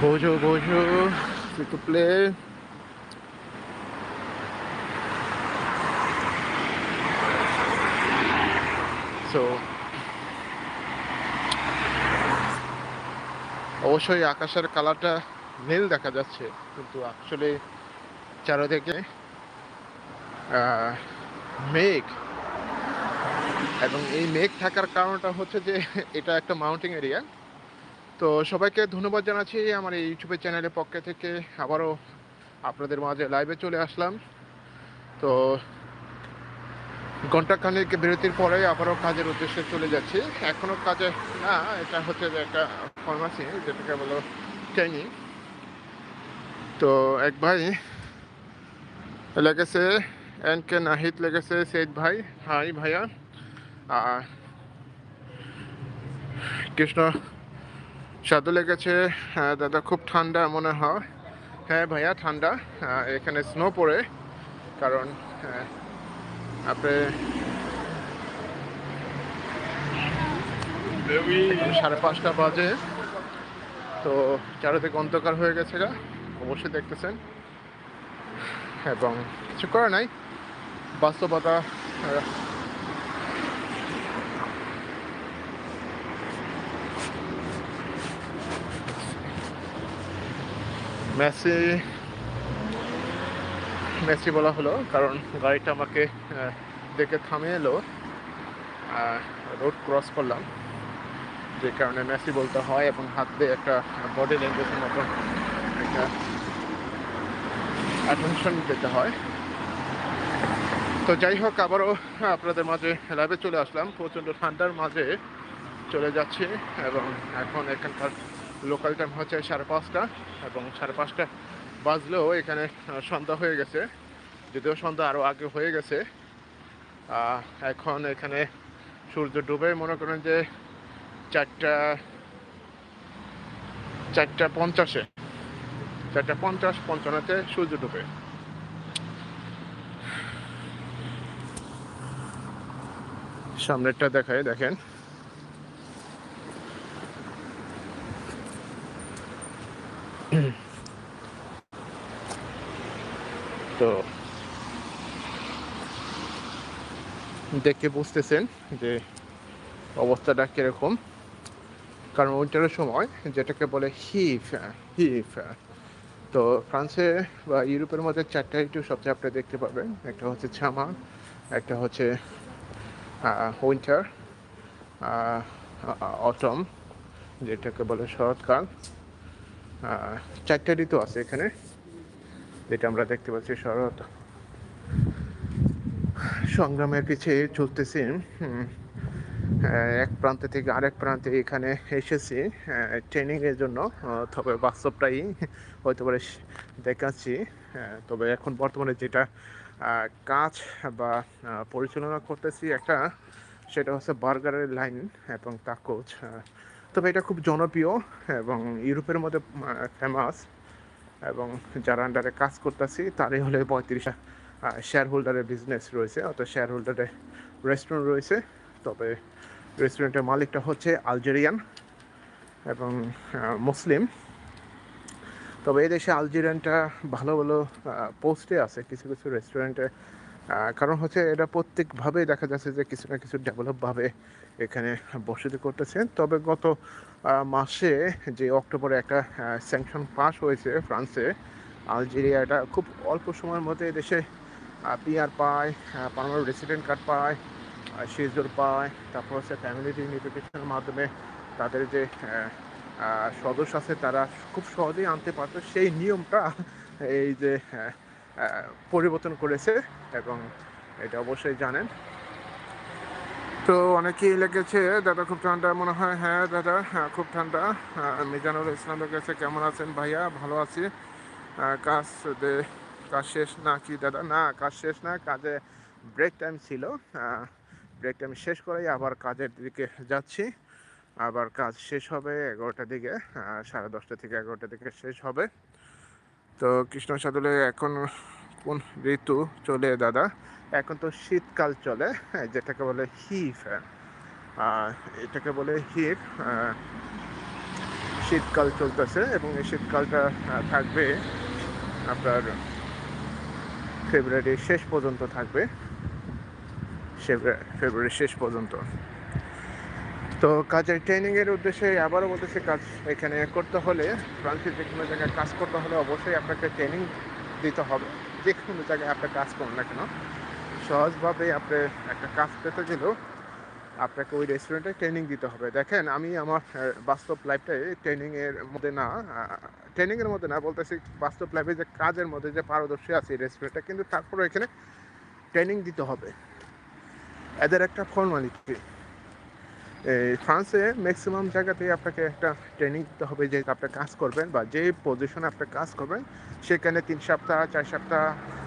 Bonjour, bonjour, s'il te plaît. So, অবশ্যই আকাশের কালারটা নীল দেখা যাচ্ছে কিন্তু আসলে চারদিকে মেঘ। এবং এই মেঘ থাকার কারণটা হচ্ছে যে এটা একটা মাউন্টেন এরিয়া তো সবাইকে ধন্যবাদ জানাচ্ছি আমার এই ইউটিউবের চ্যানেলের পক্ষ থেকে। আবারও আপনাদের মাঝে লাইভে চলে আসলাম। তো ঘণ্টা খানেক বিরতির পরে আবারও কাজের উদ্দেশ্যে চলে যাচ্ছি। এখনও কাজে না, এটা হচ্ছে যে একটা ফার্মাসি যেটাকে বলো ট্রেনিং তো এক ভাই লেগেছে এন কে নাহিদ লেগেছে সৈয়দ ভাই, হাই ভাইয়া। আর কৃষ্ণ সাধু লেগেছে। হ্যাঁ দাদা খুব ঠান্ডা মনে হয়। হ্যাঁ ভাইয়া ঠান্ডা। আহ, এখানে স্নো পড়ে। কারণ হ্যাঁ, আপনি সাড়ে পাঁচটা বাজে। তো চারিদিকে অন্ধকার হয়ে গেছে গা অবশ্যই দেখতেছেন। এবং কিছু করা নাই। বাস্তবতা মেসি মেসি বলা হলো, কারণ গাড়িটা আমাকে দেখে থামিয়ে এলো রোড ক্রস করলাম, যে কারণে মেসি বলতে হয় এবং হাত দিয়ে একটা বডি ল্যাঙ্গুয়েজের মতো একটা অ্যাটেনশন দিতে হয়। তো যাই হোক, আবারও আপনাদের মাঝে লাইভে চলে আসলাম। প্রচণ্ড ঠান্ডার মাঝে চলে যাচ্ছি এবং এখন এখানকার লোকাল টাইম হচ্ছে সাড়ে পাঁচটা এবং সাড়ে পাঁচটা বাজলেও এখানে সন্ধ্যা হয়ে গেছে। যদিও সন্ধ্যা আরও আগে হয়ে গেছে এখন এখানে সূর্য ডুবে। মনে করেন যে চারটা চারটা পঞ্চাশে, চারটা পঞ্চাশ পঞ্চান্নতে সূর্য ডুবে। সামনেরটা দেখায় দেখেন। তো দেখে বুঝতেছেন যে অবস্থাটা কীরকম। কারণ উইন্টারের সময় যেটাকে বলে হিফ হিফ। তো ফ্রান্সে বা ইউরোপের মধ্যে চারটা ঋতু সবচেয়ে আপনি দেখতে পাবেন। একটা হচ্ছে ছামা একটা হচ্ছে উইন্টার অটম যেটাকে বলে শরৎকাল। চারটা ঋতু আছে এখানে। যেটা আমরা দেখতে পাচ্ছি শরৎ। সংগ্রামের পিছিয়ে চলতেছি এক প্রান্ত থেকে আরেক প্রান্তে এখানে এসেছি ট্রেনিং এর জন্য তবে বাস্তবটাই হয়তো পারে দেখাচ্ছি তবে এখন বর্তমানে যেটা কাজ বা পরিচালনা করতেছি একটা, সেটা হচ্ছে বার্গারের লাইন এবং তাকোচ তবে এটা খুব জনপ্রিয় এবং ইউরোপের মধ্যে ফেমাস এবং যারা আন্ডারে কাজ করতেছি, তারই হলে পঁয়ত্রিশ শেয়ার হোল্ডারের বিজনেস রয়েছে। অর্থাৎ শেয়ার হোল্ডারের রেস্টুরেন্ট রয়েছে। তবে রেস্টুরেন্টের মালিকটা হচ্ছে আলজেরিয়ান এবং মুসলিম তবে এই দেশে আলজেরিয়ানটা ভালো ভালো পোস্টে আছে, কিছু কিছু রেস্টুরেন্টে কারণ হচ্ছে এটা প্রত্যেকভাবেই দেখা যাচ্ছে যে কিছু না কিছু ডেভেলপভাবে এখানে বসতি করতেছে। তবে গত মাসে যে অক্টোবরে একটা স্যাংশন পাস হয়েছে ফ্রান্সে আলজেরিয়া এটা খুব অল্প সময়ের মধ্যে এদেশে পিআর পায় পারমানেন্ট রেসিডেন্ট কার্ড পায় সিজোর পায়, তারপর হচ্ছে ফ্যামিলি ইউনিফিকেশনের মাধ্যমে তাদের যে সদস্য আছে তারা খুব সহজেই আনতে পারতো। সেই নিয়মটা এই যে পরিবর্তন করেছে এবং এটা অবশ্যই জানেন। তো অনেকেই লেগেছে, দাদা, খুব ঠান্ডা। মনে হয় হ্যাঁ দাদা হ্যাঁ খুব ঠান্ডা। মিজানুল ইসলামের কাছে কেমন আছেন ভাইয়া? ভালো আছি। কাজ দে- কাজ শেষ না কি, দাদা? না, কাজ শেষ না, কাজে ব্রেক টাইম ছিল। ব্রেক টাইম শেষ করেই আবার কাজের দিকে যাচ্ছি। আবার কাজ শেষ হবে এগারোটার দিকে সাড়ে দশটা থেকে এগারোটার দিকে শেষ হবে। তো কৃষ্ণ সাদুলে এখন কোন ঋতু চলে দাদা? এখন তো শীতকাল চলে হ্যাঁ, যেটাকে বলে হিফ। এটাকে বলে হিট শীতকাল চলতেছে এবং এই শীতকালটা থাকবে আপনার ফেব্রুয়ারির শেষ পর্যন্ত থাকবে। ফেব্রুয়ারির শেষ পর্যন্ত। তো কাজের ট্রেনিংয়ের উদ্দেশ্যে আবারও বলতেছি কাজ এখানে করতে হলে ফ্রান্সে যে কোনো জায়গায় কাজ করতে হলে অবশ্যই আপনাকে ট্রেনিং দিতে হবে। যে কোনো জায়গায় আপনি কাজ করুন না কেন। সহজভাবে আপনি একটা কাজ পেতে গেলেও আপনাকে ওই রেস্টুরেন্টে ট্রেনিং দিতে হবে। দেখেন, আমি আমার বাস্তব লাইফটাই ট্রেনিংয়ের মধ্যে না ট্রেনিংয়ের মধ্যে না, বলতেছি বাস্তব লাইফে যে কাজের মধ্যে যে পারদর্শী আছে এই রেস্টুরেন্টে কিন্তু তারপরে এখানে ট্রেনিং দিতে হবে। এদের একটা ফর্মালিটি ফ্রান্সে ম্যাক্সিমাম জায়গাতেই আপনাকে একটা ট্রেনিং দিতে হবে যে আপনি কাজ করবেন বা যে পজিশনে আপনি কাজ করবেন, সেখানে তিন সপ্তাহ, চার সপ্তাহ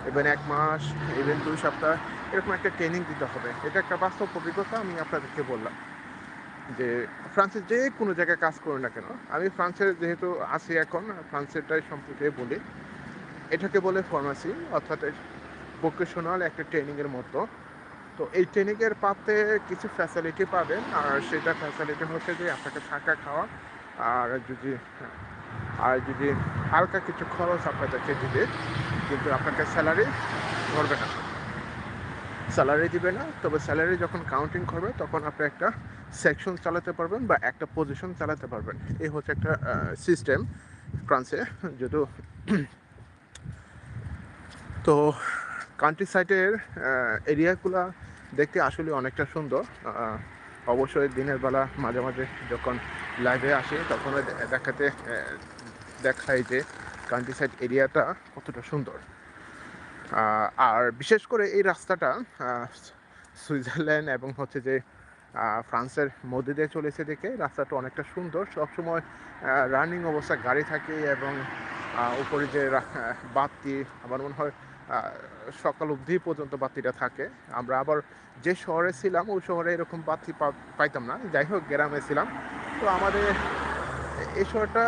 ইভেন এক মাস ইভেন দুই সপ্তাহ, এরকম একটা ট্রেনিং দিতে হবে। এটা একটা বাস্তব অভিজ্ঞতা আমি আপনাদেরকে বললাম। যে ফ্রান্সে যে কোনো জায়গায় কাজ করুন না কেন, আমি ফ্রান্সে যেহেতু আছি এখন ফ্রান্সেরটাই সম্পর্কে বলি। এটাকে বলে ফার্মাসি অর্থাৎ ভোকেশনাল একটা ট্রেনিংয়ের মতো। তো এই ট্রেনিংয়ের পাতে কিছু ফ্যাসিলিটি পাবেন, আর সেটা ফ্যাসিলিটি হচ্ছে যে আপনাকে থাকা খাওয়া, আর যদি আর যদি হালকা কিছু খরচ আপনাদেরকে দিবে, কিন্তু আপনাকে স্যালারি ধরবে না। স্যালারি দিবে না, তবে স্যালারি যখন কাউন্টিং করবে, তখন আপনি একটা সেকশন চালাতে পারবেন বা একটা পজিশন চালাতে পারবেন। এই হচ্ছে একটা সিস্টেম ফ্রান্সে যদিও তো কান্ট্রি সাইডের এরিয়াগুলো দেখতে আসলে অনেকটা সুন্দর। অবশ্যই দিনের বেলা মাঝে মাঝে যখন লাইভে আসে, তখন দেখাতে দেখায় যে কান্ট্রি সাইড এরিয়াটা কতটা সুন্দর। আর বিশেষ করে এই রাস্তাটা সুইজারল্যান্ড এবং হচ্ছে যে ফ্রান্সের মধ্যে দিয়ে চলেছে দেখে রাস্তাটা অনেকটা সুন্দর। সবসময় রানিং অবস্থা গাড়ি থাকে এবং উপরে যে বাতি, আমার মনে হয় সকাল অবধি পর্যন্ত বাতিটা থাকে। আমরা আবার যে শহরে ছিলাম, ওই শহরে এরকম বাতি পাইতাম না। যাই হোক, গ্রামে ছিলাম। তো আমাদের এই শহরটা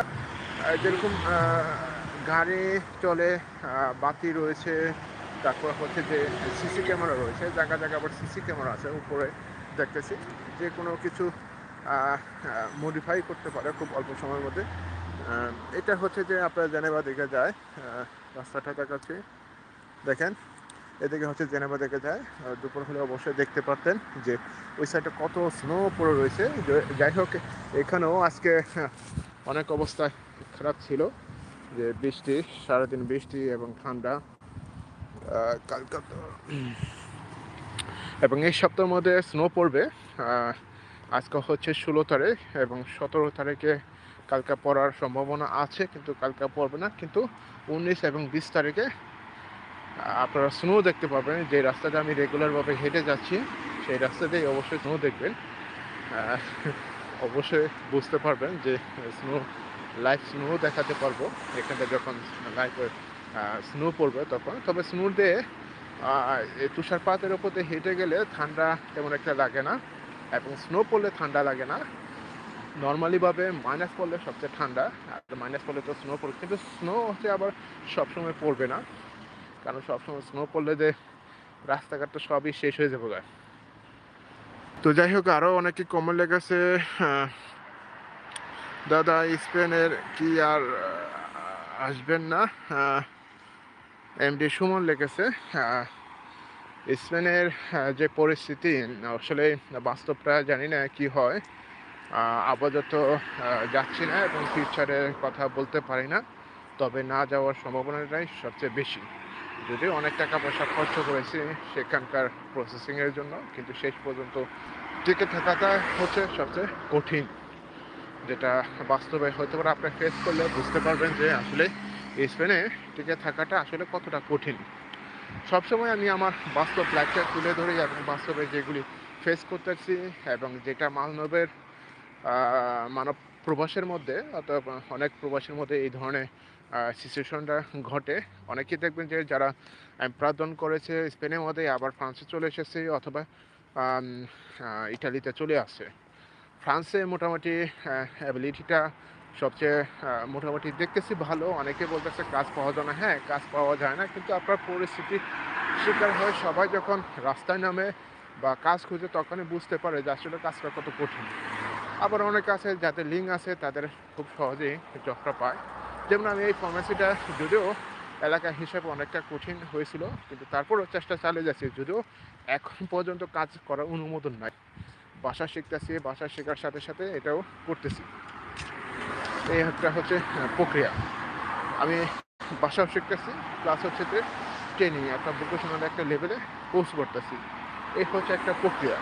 যেরকম গাড়ি চলে বাতি রয়েছে। তারপর হচ্ছে যে সিসি ক্যামেরা রয়েছে। জায়গা জায়গা আবার সিসি ক্যামেরা আছে উপরে দেখতেছি। যে কোনো কিছু মডিফাই করতে পারে খুব অল্প সময়ের মধ্যে। এটা হচ্ছে যে আপনার জেনেভা দিকে যায় রাস্তাটা দেখাচ্ছি দেখেন এদিকে হচ্ছে জেনেভা দেখে যায়। দুপুর হলে অবশ্যই দেখতে পারতেন যে ওই সাইডে কত স্নো পড়ে রয়েছে। যাই হোক এখানেও আজকে অনেক অবস্থা খারাপ ছিল যে বৃষ্টি সারাদিন বৃষ্টি এবং ঠান্ডা আহ, কালকা তো- এবং এই সপ্তাহের মধ্যে স্নো পড়বে। আজকে হচ্ছে ষোলো তারিখ এবং সতেরো তারিখে কালকা পড়ার সম্ভাবনা আছে কিন্তু কালকা পড়বে না। কিন্তু উনিশ এবং বিশ তারিখে আপনারা স্নো দেখতে পাবেন, যে রাস্তাটা আমি রেগুলারভাবে হেঁটে যাচ্ছি, সেই রাস্তাতেই অবশ্যই স্নো দেখবেন। অবশ্যই বুঝতে পারবেন যে স্নো লাইভ স্নো দেখাতে পারব। এখানটা যখন লাইভ স্নো পড়বে তখন। তবে স্নো দিয়ে তুষারপাতের ওপর দিয়ে হেঁটে গেলে ঠান্ডা তেমন একটা লাগে না, এবং স্নো পড়লে ঠান্ডা লাগে না। নর্মালিভাবে মাইনাস পড়লে সবচেয়ে ঠান্ডা মাইনাস পড়লে তো স্নো পড়বে। কিন্তু স্নো হচ্ছে আবার সবসময় পড়বে না। কারণ সবসময় স্নো পড়লে যে রাস্তাঘাটটা সবই শেষ হয়ে যাবে গা। তো যাই হোক আরও অনেকে কমেন্ট লেগেছে দাদা, স্পেনের কি আর আসবেন না? এমডি সুমন লেগেছে স্পেনের যে পরিস্থিতি, আসলে বাস্তবটা জানি না কি হয়। আপাতত যাচ্ছি না এবং ফিউচারের কথা বলতে পারি না, তবে না যাওয়ার সম্ভাবনাটাই সবচেয়ে বেশি। যদিও অনেক টাকা পয়সা খরচ করেছি সেখানকার প্রসেসিংয়ের জন্য, কিন্তু শেষ পর্যন্ত টিকে থাকাটা হচ্ছে সবচেয়ে কঠিন, যেটা বাস্তবে হয়তো পারে। আপনি ফেস করলে বুঝতে পারবেন যে আসলে স্পেনে টিকে থাকাটা আসলে কতটা কঠিন। সবসময় আমি আমার বাস্তব লাইফটা তুলে ধরি এবং বাস্তবে যেগুলি ফেস করতেছি এবং যেটা মানবের মানব প্রবাসের মধ্যে অথবা অনেক প্রবাসের মধ্যে এই ধরনের সিচুয়েশনটা ঘটে। অনেকেই দেখবেন যে যারা প্রার্থন করেছে স্পেনের মধ্যে আবার ফ্রান্সে চলে এসেছে অথবা ইটালিতে চলে আসছে ফ্রান্সে মোটামুটি অ্যাবিলিটিটা সবচেয়ে মোটামুটি দেখতেছি ভালো। অনেকে বলতেছে কাজ পাওয়া যায় না। হ্যাঁ কাজ পাওয়া যায় না। কিন্তু আপনার পরিস্থিতি শিকার হয় সবাই যখন রাস্তায় নামে বা কাজ খুঁজে তখনই বুঝতে পারে যে আসলে কাজটা কত কঠিন। আবার অনেকে আছে যাদের লিঙ্ক আছে, তাদের খুব সহজেই জবটা পায়। যেমন আমি এই ফার্মেসিটা যদিও এলাকা হিসাবে অনেকটা কঠিন হয়েছিল, কিন্তু তারপরও চেষ্টা চালিয়ে যাচ্ছে। যদিও এখন পর্যন্ত কাজ করার অনুমোদন নাই। ভাষা শিখতেছি, ভাষা শেখার সাথে সাথে এটাও করতেছি। এই একটা হচ্ছে প্রক্রিয়া। আমি ভাষাও শিখতেছি প্লাস হচ্ছে যে ট্রেনিং একটা ভোকেশনাল একটা লেভেলে কোর্স করতেছি। এই হচ্ছে একটা প্রক্রিয়া।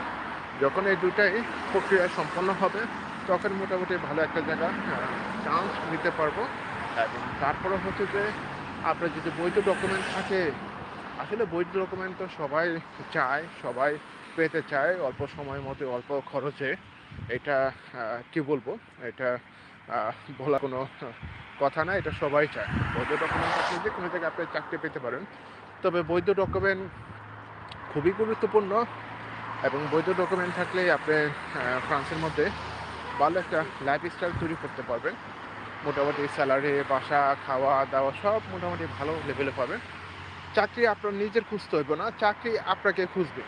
যখন এই দুটাই প্রক্রিয়া সম্পন্ন হবে, তখন মোটামুটি ভালো একটা জায়গা চান্স নিতে পারব। এবং তারপরে হচ্ছে যে আপনার যদি বৈধ ডকুমেন্ট থাকে, আসলে বৈধ ডকুমেন্ট তো সবাই চায়, সবাই পেতে চায় অল্প সময়ের মধ্যে, অল্প খরচে। এটা কি বলব? এটা বলা কোনো কথা না, এটা সবাই চায়। বৈধ ডকুমেন্ট থাকলে যে কোনো জায়গায় আপনি চাকরি পেতে পারেন। তবে বৈধ ডকুমেন্ট খুবই গুরুত্বপূর্ণ এবং বৈধ ডকুমেন্ট থাকলে আপনি ফ্রান্সের মধ্যে ভালো একটা লাইফস্টাইল তৈরি করতে পারবেন। মোটামুটি স্যালারি বাসা, খাওয়া, দাওয়া সব মোটামুটি ভালো লেভেলে পাবেন। চাকরি আপনার নিজের খুঁজতে হইব না, চাকরি আপনাকে খুঁজবে।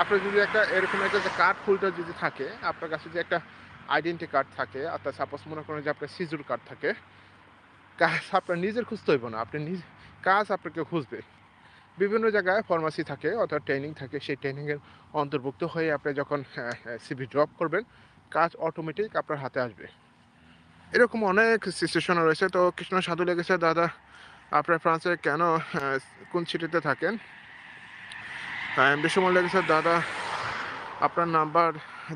আপনার যদি একটা এরকম একটা যে কার্ড হোল্ডার যদি থাকে, আপনার কাছে যে একটা আইডেন্টি কার্ড থাকে আপনার সাপোজ মনে করেন যে আপনার সিজুর কার্ড থাকে, কাজ আপনার নিজের খুঁজতে হইব না, আপনি নিজ কাজ আপনাকে খুঁজবে। বিভিন্ন জায়গায় ফার্মাসি থাকে, অর্থাৎ ট্রেনিং থাকে, সেই ট্রেনিংয়ের অন্তর্ভুক্ত হয়ে আপনি যখন সিভি ড্রপ করবেন, কাজ অটোমেটিক আপনার হাতে আসবে। এরকম অনেক সিচুয়েশন রয়েছে। তো কৃষ্ণ সাধু লেগেছে, দাদা, আপনার ফ্রান্সে কেন কোন সিটিতে থাকেন? বেশি মনে লেগেছে, দাদা, আপনার নাম্বার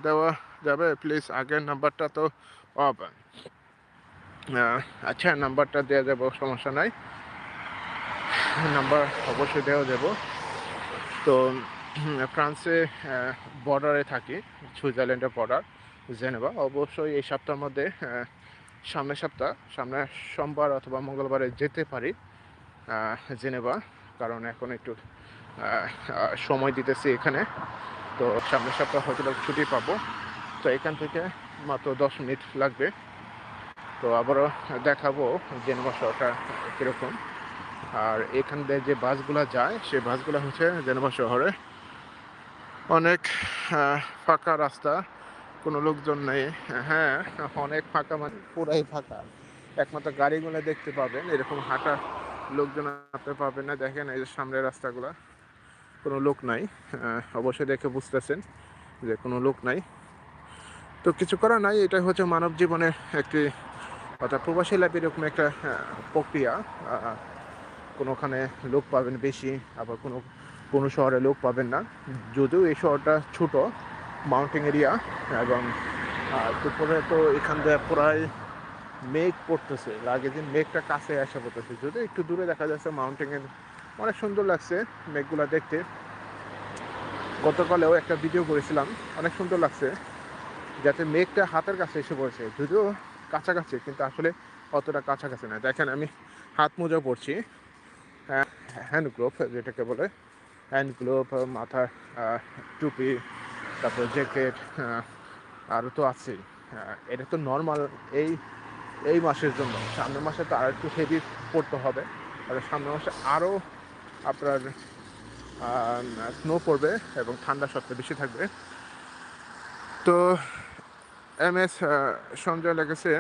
দেওয়া যাবে প্লিজ আগের নাম্বারটা তো অফ আচ্ছা নাম্বারটা দেওয়া যাবে, সমস্যা নাই। নাম্বার অবশ্যই দেওয়া যাব। তো ফ্রান্সে বর্ডারে থাকি সুইজারল্যান্ডের বর্ডার জেনেভা অবশ্যই এই সপ্তাহের মধ্যে সামনের সপ্তাহ, সামনের সোমবার অথবা মঙ্গলবারে যেতে পারি জেনেভা, কারণ এখন একটু সময় দিতেছি এখানে। তো সামনের সপ্তাহ হয়তো ছুটি পাবো। তো এখান থেকে মাত্র দশ মিনিট লাগবে। তো আবারও দেখাবো জেনেভা শহরটা কীরকম। আর এখান দিয়ে যে বাসগুলো যায়, সেই বাসগুলো হচ্ছে জেনেভা শহরে। অনেক ফাঁকা রাস্তা। কোনো লোকজন নেই। হ্যাঁ অনেক ফাঁকা মানে পুরাই ফাঁকা। একমাত্র গাড়িগুলো দেখতে পাবেন। এরকম হাঁটা লোকজন আপনি পাবেন না। দেখেন এই যে সামনের রাস্তাগুলো। কোনো লোক নাই। অবশ্যই দেখে বুঝতেছেন যে কোনো লোক নাই। তো কিছু করার নাই। এটা হচ্ছে মানব জীবনের একটি অর্থাৎ প্রবাসী লাইফ এরকম একটা প্রক্রিয়া। কোনোখানে লোক পাবেন বেশি, আবার কোনো কোনো শহরে লোক পাবেন না। যদিও এই শহরটা ছোট মাউন্টেন এরিয়া এবং দুপুরে তো এখান দিয়ে প্রায় মেঘ পড়তেছে। লাগে যে মেঘটা কাছে আসা পড়তেছে যদি একটু দূরে দেখা যাচ্ছে মাউন্টেনের অনেক সুন্দর লাগছে মেঘগুলো দেখতে। গতকালেও একটা ভিডিও করেছিলাম, অনেক সুন্দর লাগছে, যাতে মেঘটা হাতের কাছে এসে পড়েছে। যদিও কাছাকাছি, কিন্তু আসলে অতটা কাছাকাছি না। দেখেন, আমি হাত মোজা পরছি। হ্যান্ড গ্লোভ, যেটাকে বলে, হ্যান্ড গ্লোভ, মাথার টুপি তারপর জ্যাকেট আরও তো আহ, এটা তো নর্মাল এই এই মাসের জন্য। সামনের মাসে তো আর একটু হেভি পড়তে হবে। আর সামনের মাসে আরও আপনার স্নো পড়বে এবং ঠান্ডা সবচেয়ে বেশি থাকবে। তো এম এস সঞ্জয় লেগেছে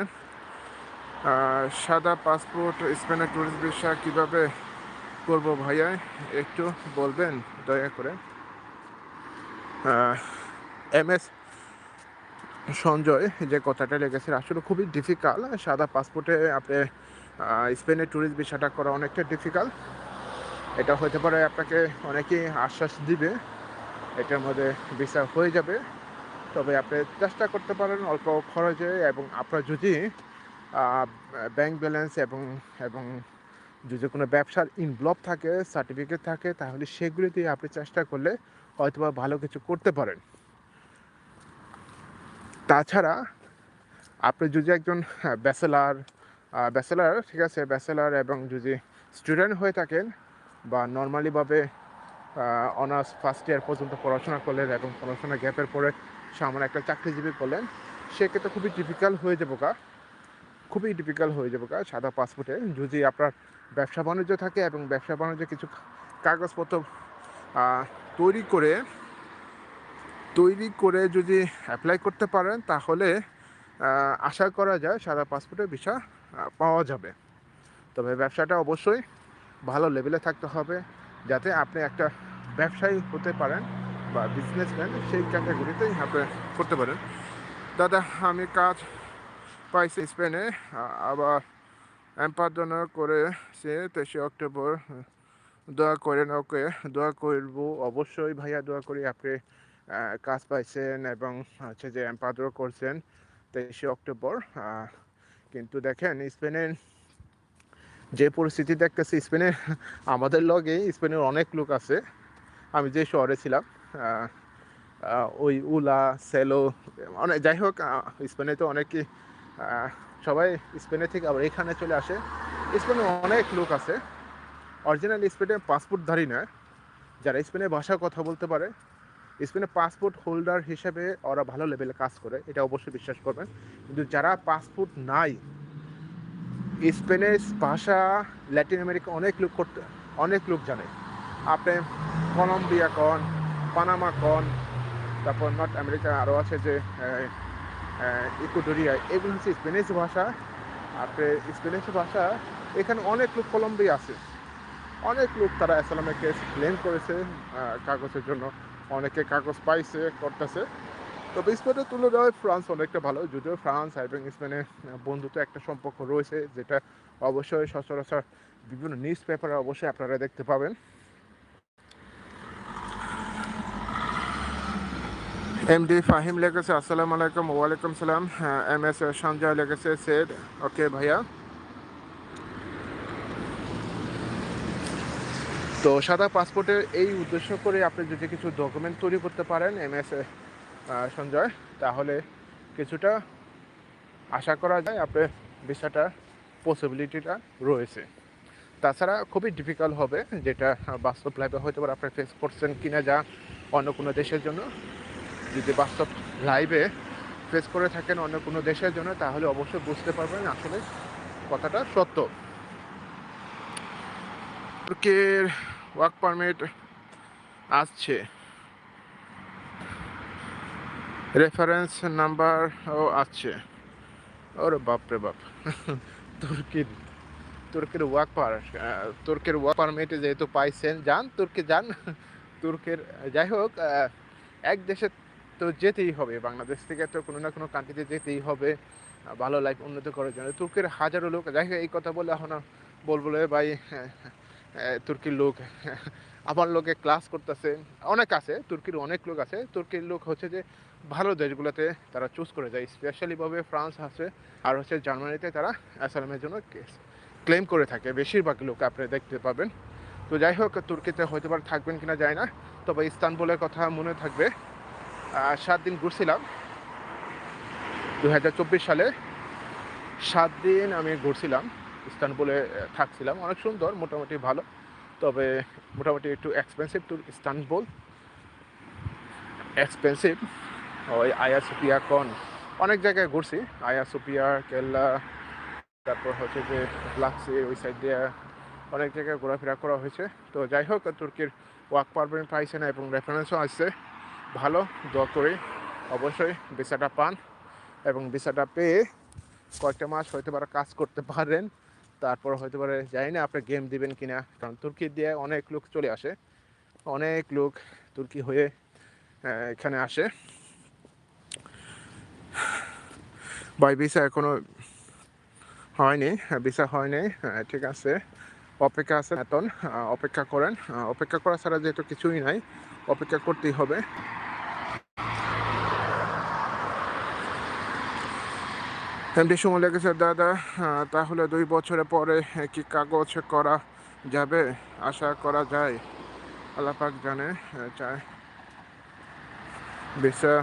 সাদা পাসপোর্ট স্পেনের ট্যুরিস্ট ভিসা কীভাবে করব ভাইয়া? একটু বলবেন দয়া করে। এম এস সঞ্জয়, যে কথাটা লেগেছে আসলে খুবই ডিফিকাল্ট সাদা পাসপোর্টে আপনি স্পেনের ট্যুরিস্ট ভিসাটা করা অনেকটা ডিফিকাল্ট এটা হতে পারে আপনাকে অনেকেই আশ্বাস দিবে, এটার মধ্যে ভিসা হয়ে যাবে। তবে আপনি চেষ্টা করতে পারেন অল্প খরচে এবং আপনার যদি ব্যাংক ব্যালেন্স এবং এবং যদি কোনো ব্যবসার ইনভলভ থাকে সার্টিফিকেট থাকে, তাহলে সেগুলি দিয়ে আপনি চেষ্টা করলে হয়তোবা ভালো কিছু করতে পারেন। তাছাড়া, আপনি যদি একজন ব্যাচেলার ব্যাচেলার ঠিক আছে ব্যাচেলার এবং যদি স্টুডেন্ট হয়ে থাকেন বা নর্মালিভাবে অনার্স ফার্স্ট ইয়ার পর্যন্ত পড়াশোনা করলেন এবং পড়াশোনা গ্যাপের পরে সামনে একটা চাকরিজীবী করলেন, সেক্ষেত্রে খুবই ডিফিকাল্ট হয়ে যাব কা খুবই ডিফিকাল্ট হয়ে যাব কা সাদা পাসপোর্টে যদি আপনার ব্যবসা বাণিজ্য থাকে এবং ব্যবসা বাণিজ্য কিছু কাগজপত্র তৈরি করে তৈরি করে যদি অ্যাপ্লাই করতে পারেন, তাহলে আশা করা যায় সাদা পাসপোর্টের ভিসা পাওয়া যাবে। তবে ব্যবসাটা অবশ্যই ভালো লেভেলে থাকতে হবে, যাতে আপনি একটা ব্যবসায়ী হতে পারেন বা বিজনেসম্যান সেই ক্যাটাগরিতেই আপনি করতে পারেন। দাদা, আমি কাজ পাইছি স্পেনে আবার এম্পাদনা করে সে তেইশে অক্টোবর দোয়া করেন ওকে, দোয়া করব। অবশ্যই ভাইয়া দোয়া করি, আপনি কাজ পাইছেন এবং হচ্ছে যে এম্পাদর করছেন তেইশে অক্টোবর। কিন্তু দেখেন স্পেনের যে পরিস্থিতি দেখতেছি, স্পেনে আমাদের লগে স্পেনের অনেক লোক আছে। আমি যে শহরে ছিলাম ওই উলা, সেলো অনেক যাই হোক স্পেনে তো অনেকই সবাই স্পেনে থেকে আবার এখানে চলে আসে। স্পেনে অনেক লোক আছে। অরিজিনাল স্পেনে পাসপোর্টধারী নয়, যারা স্পেনে ভাষা কথা বলতে পারে। স্পেনে পাসপোর্ট হোল্ডার হিসেবে ওরা ভালো লেভেলে কাজ করে, এটা অবশ্যই বিশ্বাস করবেন। কিন্তু যারা পাসপোর্ট নাই স্পেনের ভাষা ল্যাটিন আমেরিকা অনেক লোক করতে, অনেক লোক জানে। আপনি কলম্বিয়া কন পানামা কন, তারপর নর্থ আমেরিকা আরও আছে যে ইকুডোরিয়া এগুলো হচ্ছে স্পেনিশ ভাষা। আপনি স্পেনিশ ভাষা, এখানে অনেক লোক কলম্বিয়া আছে। অনেক লোক তারা অ্যাসালামে কেস ক্লেম করেছে কাগজের জন্য। অনেকে কাগজ পাইছে, করতেছে। তবে স্পেনের তুলনায় ফ্রান্স অনেকটা ভালো, যদিও ফ্রান্স এবং স্পেনের বন্ধুত্ব একটা সম্পর্ক রয়েছে, যেটা অবশ্যই সচরাচর বিভিন্ন নিউজ পেপারে অবশ্যই আপনারা দেখতে পাবেন। এমডি ফাহিম লেগেছে, আসসালামু আলাইকুম, ওয়ালাইকুম সালাম। এম এস সঞ্জয় লেগেছে সেড ওকে ভাইয়া। তো সাদা পাসপোর্টের এই উদ্দেশ্য করে আপনি যদি কিছু ডকুমেন্ট তৈরি করতে পারেন এম এস সঞ্জয়, তাহলে কিছুটা আশা করা যায় আপনার ভিসাটার পসিবিলিটিটা রয়েছে। তাছাড়া খুবই ডিফিকাল্ট হবে যেটা বাস্তব লাইফে হয়তো আপনি ফেস করছেন কিনা যা অন্য কোনো দেশের জন্য। যদি বাস্তব লাইভে ফেস করে থাকেন অন্য কোনো দেশের জন্য, তাহলে অবশ্যই বুঝতে পারবেন আসলে কথাটা সত্য। তুর্কির ওয়ার্ক পারমিট আসছে। রেফারেন্স নাম্বারও আছে ওরে বাপরে বাপ। তুর্কির তুর্কির ওয়ার্ক পার তুর্কির ওয়ার্ক পারমিট যেহেতু পাইছেন, যান, তুর্কি যান। তুর্কের, যাই হোক এক দেশে তো যেতেই হবে, বাংলাদেশ থেকে তো কোনো না কোনো কান্ট্রিতে যেতেই হবে, ভালো লাইফ উন্নত করার জন্য। তুর্কের হাজারো লোক, যাই হোক, এই কথা বলে এখন বলব ভাই তুর্কির লোক আমার লোকে ক্লাস করতেছে। অনেক আছে, তুর্কির অনেক লোক আছে। তুর্কির লোক হচ্ছে যে ভালো দেশগুলোতে তারা চুজ করে যায়। স্পেশালিভাবে ফ্রান্স আছে, আর হচ্ছে জার্মানিতে তারা অ্যাসালামের জন্য কেস ক্লেম করে থাকে। বেশিরভাগ লোক আপনি দেখতে পাবেন। তো যাই হোক, তুর্কিতে হয়তো বা থাকবেন কিনা যায় না, তবে ইস্তানবুলের কথা মনে থাকবে। সাত দিন ঘুরছিলাম। দু হাজার চব্বিশ সালে সাত দিন আমি ঘুরছিলাম। ইস্তানবুলে থাকছিলাম। অনেক সুন্দর, মোটামুটি ভালো। তবে মোটামুটি একটু এক্সপেন্সিভ টু ইস্তানবুল। এক্সপেন্সিভ ওই আয়া সুপিয়া কন? অনেক জায়গায় ঘুরছি। আয়া সুপিয়া কেল্লা, তারপর হচ্ছে যে ব্লাক্সি ওই সাইড দিয়ে অনেক জায়গায় ঘোরাফেরা করা হয়েছে। তো যাই হোক, তুর্কির ওয়ার্ক পারমিট পাইছে না এবং রেফারেন্সও আসছে। ভালো, দোয়া করি। অবশ্যই ভিসাটা পান এবং ভিসাটা পেয়ে কয়েকটা মাস হয়তো পারে কাজ করতে পারেন। তারপর হয়তো পারে, জানি না আপনি গেম দিবেন কি না কারণ তুর্কি দিয়ে অনেক লোক চলে আসে। অনেক লোক তুর্কি হয়ে এখানে আসে। বাই ভিসা এখনও হয়নি ভিসা হয়নি ঠিক আছে। অপেক্ষা আছে, এখন অপেক্ষা করেন অপেক্ষা করা ছাড়া যেহেতু কিছুই নাই, অপেক্ষা করতেই হবে। এমডি সময় লেগেছে, দাদা। তাহলে দুই বছরের পরে কি কাগজ করা যাবে? আশা করা যায়। আল্লাপাক জানে চায়। ভিসা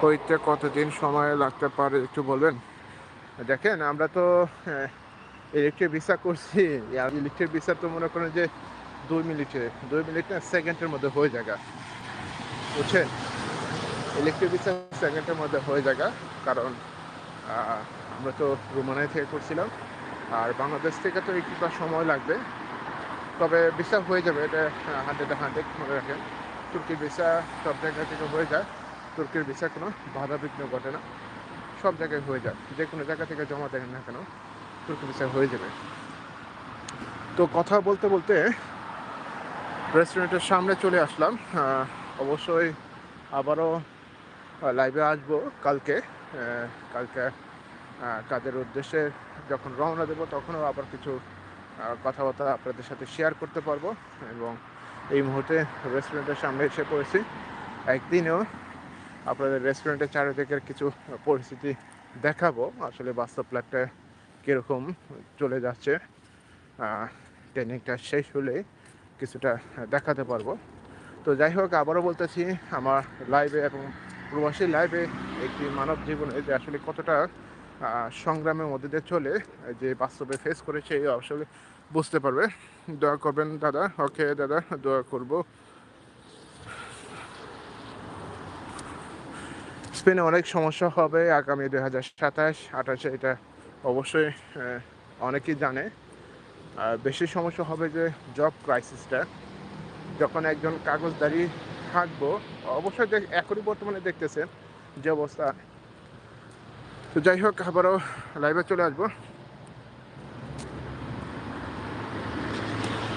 হইতে কতদিন সময় লাগতে পারে একটু বলবেন? দেখেন, আমরা তো ইলেকট্রিক ভিসা করছি। ইলেকট্রিক ভিসা তো মনে করেন যে দুই মিনিটে, দুই মিনিট না, সেকেন্ডের মধ্যে হয়ে যাগা বুঝছেন? ইলেকট্রিক ভিসা সেকেন্ডের মধ্যে হয়ে যাগা কারণ আমরা তো রোমানাই থেকে করছিলাম। আর বাংলাদেশ থেকে তো একটুটা সময় লাগবে। তবে ভিসা হয়ে যাবে, এটা হান্ড্রেড হান্ড্রেড মনে রাখেন। তুর্কির ভিসা সব জায়গা থেকে হয়ে যায়। তুর্কির ভিসা কোনো বাধা বিঘ্ন ঘটে না। সব জায়গায় হয়ে যায়। যে কোনো জায়গা থেকে জমা দেন না কেন, তুর্কি ভিসা হয়ে যাবে। তো কথা বলতে বলতে রেস্টুরেন্টের সামনে চলে আসলাম। অবশ্যই আবারও লাইভে আসব কালকে। কালকে কাজের উদ্দেশ্যে যখন রওনা দেবো, তখনও আবার কিছু কথাবার্তা আপনাদের সাথে শেয়ার করতে পারব এবং এই মুহূর্তে রেস্টুরেন্টের সামনে এসে পড়েছি। একদিনেও আপনাদের রেস্টুরেন্টের চারিদিকের কিছু পরিস্থিতি দেখাবো। আসলে বাস্তব প্ল্যাটটা কীরকম চলে যাচ্ছে ট্রেনিংটা শেষ হলে কিছুটা দেখাতে পারব। তো যাই হোক, আবারও বলতেছি, আমার লাইভে এবং প্রবাসী লাইফে একটি মানব জীবনে যে আসলে কতটা সংগ্রামের মধ্যে দিয়ে চলে যে বাস্তবে ফেস করেছে, এই আসলে বুঝতে পারবে। দোয়া করবেন দাদা ওকে দাদা, দোয়া করব। স্পেনে অনেক সমস্যা হবে, আগামী দুই হাজার সাতাশ, আঠাশে এটা অবশ্যই অনেকেই জানে। বেশি সমস্যা হবে যে জব ক্রাইসিসটা যখন একজন কাগজদারি থাকব অবশ্যই এখনই বর্তমানে দেখতেছেন যে অবস্থা। তো যাই হোক আবারও লাইভে চলে আসব।